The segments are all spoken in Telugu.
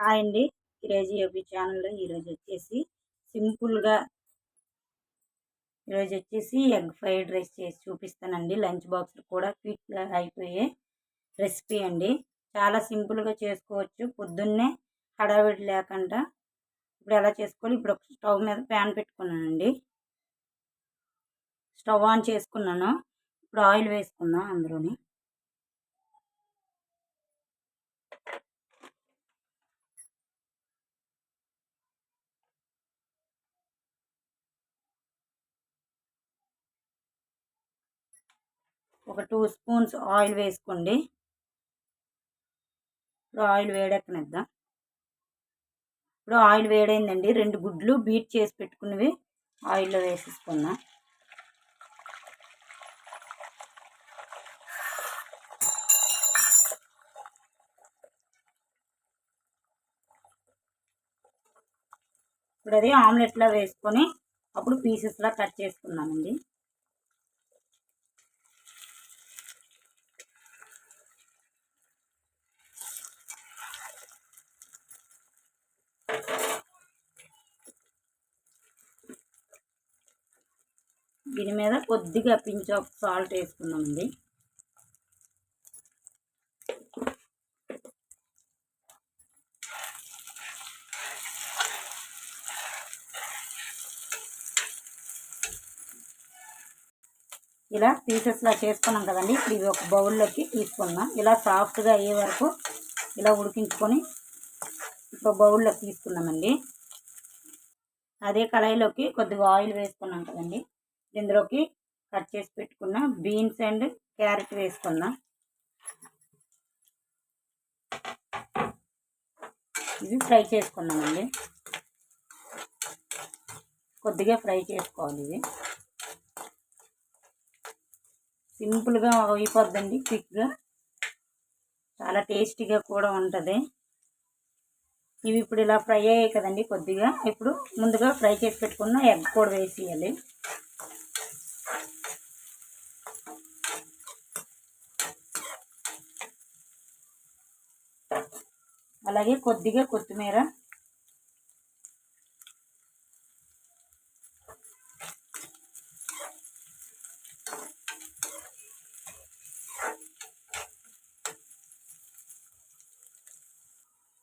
హాయ్ అండి. ఈరోజు ఏపీ ఛానల్లో ఈరోజు వచ్చేసి సింపుల్గా ఈరోజు వచ్చేసి ఎగ్ ఫ్రైడ్ రైస్ చేసి చూపిస్తానండి. లంచ్ బాక్స్ కూడా క్విక్గా అయిపోయే రెసిపీ అండి. చాలా సింపుల్గా చేసుకోవచ్చు. పొద్దున్నే హడావిడి లేకుండా ఇప్పుడు ఎలా చేసుకోవాలి? ఇప్పుడు ఒక స్టవ్ మీద ప్యాన్ పెట్టుకున్నానండి. స్టవ్ ఆన్ చేసుకున్నాను. ఇప్పుడు ఆయిల్ వేసుకుందాం అందులోని. ఒక టూ స్పూన్స్ ఆయిల్ వేసుకోండి. ఇప్పుడు ఆయిల్ వేడెక్కనిద్దాం. ఇప్పుడు ఆయిల్ వేడైందండి. రెండు గుడ్లు బీట్ చేసి పెట్టుకున్నవి ఆయిల్లో వేసేసుకుందాం. ఇప్పుడు అది ఆమ్లెట్లో వేసుకొని అప్పుడు పీసెస్లా కట్ చేసుకుందామండి. దీని మీద కొద్దిగా పించ్ ఆఫ్ సాల్ట్ వేసుకున్నామండి ఇలా పీసెస్లా చేసుకున్నాం కదండి. ఇప్పుడు ఇవి ఒక బౌల్లోకి తీసుకున్నాం ఇలా సాఫ్ట్గా అయ్యే వరకు ఇలా ఉడికించుకొని ఒక బౌల్లో తీసుకున్నామండి అదే కళాయిలోకి కొద్దిగా ఆయిల్ వేసుకున్నాం కదండి. ఇందులోకి కట్ చేసి పెట్టుకున్న బీన్స్ అండ్ క్యారెట్ వేసుకుందాం. ఇవి ఫ్రై చేసుకున్నామండి కొద్దిగా ఫ్రై చేసుకోవాలి ఇవి. సింపుల్గా అయిపోద్దండి క్విక్గా. చాలా టేస్టీగా కూడా ఉంటుంది. ఇవి ఇప్పుడు ఇలా ఫ్రై అయ్యాయి కదండి కొద్దిగా. ఇప్పుడు ముందుగా ఫ్రై చేసి పెట్టుకున్న ఎగ్ కూడా వేసేయాలి. అలాగే కొద్దిగా కొత్తిమీర.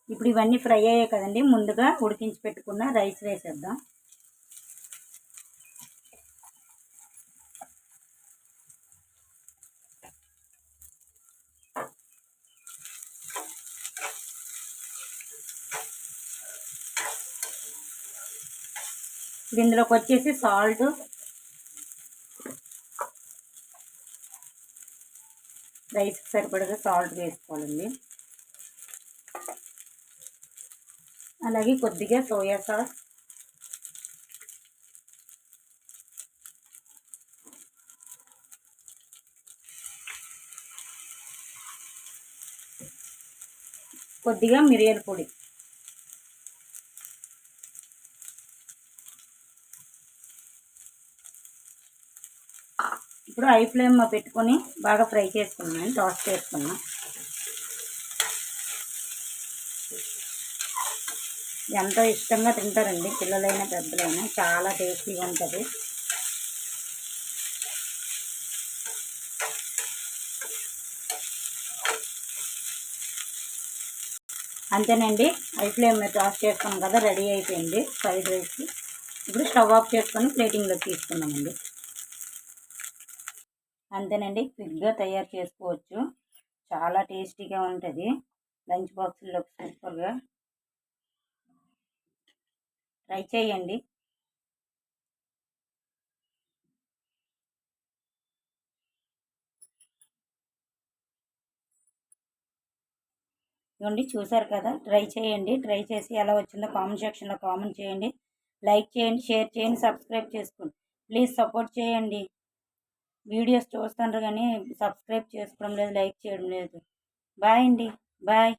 ఇప్పుడు ఇవన్నీ ఫ్రై అయ్యాయి కదండి ముందుగా ఉడికించి పెట్టుకున్న రైస్ వేసేద్దాం. ఇందులోకి వచ్చేసి సాల్ట్. రైస్ సరిపడగా సాల్ట్ వేసుకోవాలండి. అలాగే కొద్దిగా సోయా సాస్. కొద్దిగా మిరియాల పొడి. ఇప్పుడు ఐ ఫ్లేమ్ పెట్టుకొని బాగా ఫ్రై చేసుకున్నాను టాస్ చేసుకున్నాం ఎంతో ఇష్టంగా తింటారండి పిల్లలైనా పెద్దలైనా. చాలా టేస్టీగా ఉంటుంది. అంతేనండి ఐ ఫ్లేమ్ మీద టాస్ చేసుకున్నాం కదా రెడీ అయిపోయింది. Fried rice. ఇప్పుడు స్టవ్ ఆఫ్ చేసుకొని ప్లేటింగ్లో తీసుకున్నామండి అంతేనండి. క్విక్గా తయారు చేసుకోవచ్చు. చాలా టేస్టీగా ఉంటుంది. లంచ్ బాక్సుల్లో సూపర్గా. ట్రై చేయండి. ఇవ్వండి చూసారు కదా? ట్రై చేయండి. ట్రై చేసి ఎలా వచ్చిందో కామెంట్ సెక్షన్లో కామెంట్ చేయండి. లైక్ చేయండి షేర్ చేయండి సబ్స్క్రైబ్ చేసుకోండి. ప్లీజ్ సపోర్ట్ చేయండి. వీడియోస్ చూస్తుండ్రు కానీ సబ్స్క్రైబ్ చేసుకోవడం లేదు లైక్ చేయడం లేదు. బాయ్ అండి. బాయ్.